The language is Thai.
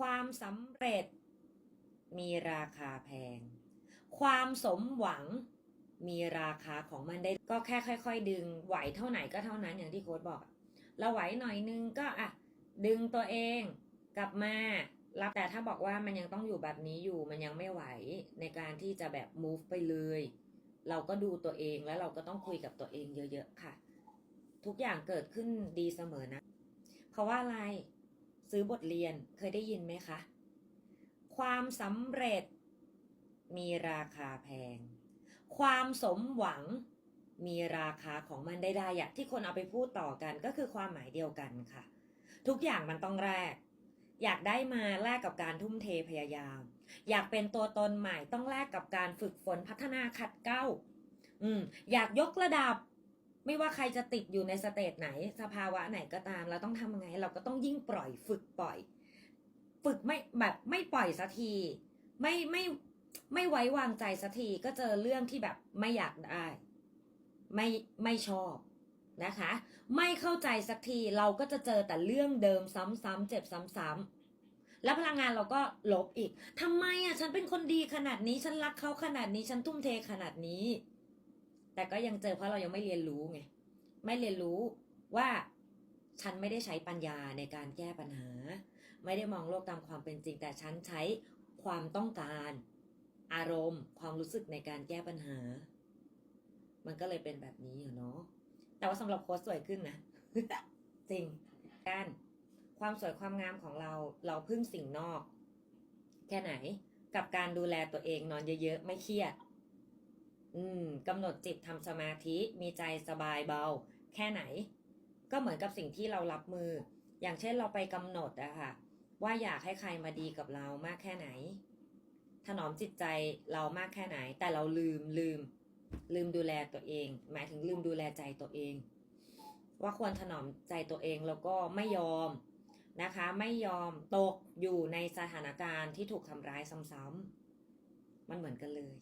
ความสำเร็จ มีราคาแพง ความสมหวังมีราคาของมันได้ก็แค่ค่อย ๆ ดึงไหวเท่าไหนก็เท่านั้นอย่างที่โค้ดบอกเราไหวหน่อยนึงก็อะดึงตัวเองกลับมารับแต่ถ้าบอกว่ามันยังต้องอยู่แบบนี้อยู่มันยังไม่ไหวในการที่จะแบบ move ไปเลย เราก็ดูตัวเองแล้วเราก็ต้องคุยกับตัวเองเยอะ ๆ ค่ะ ทุกอย่างเกิดขึ้นดีเสมอนะ เพราะว่าอะไร ซื้อบทเรียนเคยได้ยินไหมคะ ความสำเร็จมีราคาแพง ความสมหวังมีราคาของมันได้ได้ๆอย่างที่คนเอาไปพูดต่อกันก็คือความหมายเดียวกันค่ะ ทุกอย่างมันต้องแลกอยากได้มาแลกกับการทุ่มเทพยายาม อยากเป็นตัวตนใหม่ต้องแลกกับการฝึกฝนพัฒนาขัดเกลาอืม อยากยกระดับ ไม่ว่าใครจะติดอยู่ในสเตจไหน สภาวะไหนก็ตาม เราต้องทำยังไง เราก็ต้องยิ่งปล่อยฝึกปล่อย ฝึกไม่แบบไม่ปล่อยสักที ไม่ไม่ไม่ไว้วางใจสักทีก็เจอเรื่องที่แบบไม่อยากได้ ไม่ไม่ชอบนะคะ ไม่เข้าใจสักทีเราก็จะเจอแต่เรื่องเดิมซ้ำๆเจ็บซ้ำๆแล้วพลังงานเราก็ลบอีกทำไมอะ ฉันเป็นคนดีขนาดนี้ ฉันรักเขาขนาดนี้ ฉันทุ่มเทขนาดนี้ แต่ก็ยังเจอเพราะเรายังไม่เรียนรู้ไงไม่เรียนรู้ว่าฉันไม่ได้ใช้ปัญญาในการแก้ปัญหา ไม่ได้มองโลกตามความเป็นจริง แต่ฉันใช้ความต้องการ อารมณ์ ความรู้สึกในการแก้ปัญหา มันก็เลยเป็นแบบนี้อเนาะแต่ว่าสำหรับโค้ชสวยขึ้นนะจริงการความสวยความงามของเราเราพึ่งสิ่งนอก แค่ไหนกับการดูแลตัวเองนอนเยอะๆ ไม่เครียด อืมกำหนดจิตทำสมาธิมีใจสบายเบา แค่ไหน ก็เหมือนกับสิ่งที่เรารับมือ อย่างเช่นเราไปกำหนดอะค่ะ ว่าอยากให้ใครมาดีกับเรามากแค่ไหน ถนอมจิตใจเรามากแค่ไหน แต่เราลืมลืม ลืมดูแลตัวเอง หมายถึงลืมดูแลใจตัวเอง ว่าควรถนอมใจตัวเองแล้วก็ไม่ยอมนะคะ ไม่ยอมตกอยู่ในสถานการณ์ที่ถูกทำร้ายซ้ำๆมันเหมือนกันเลย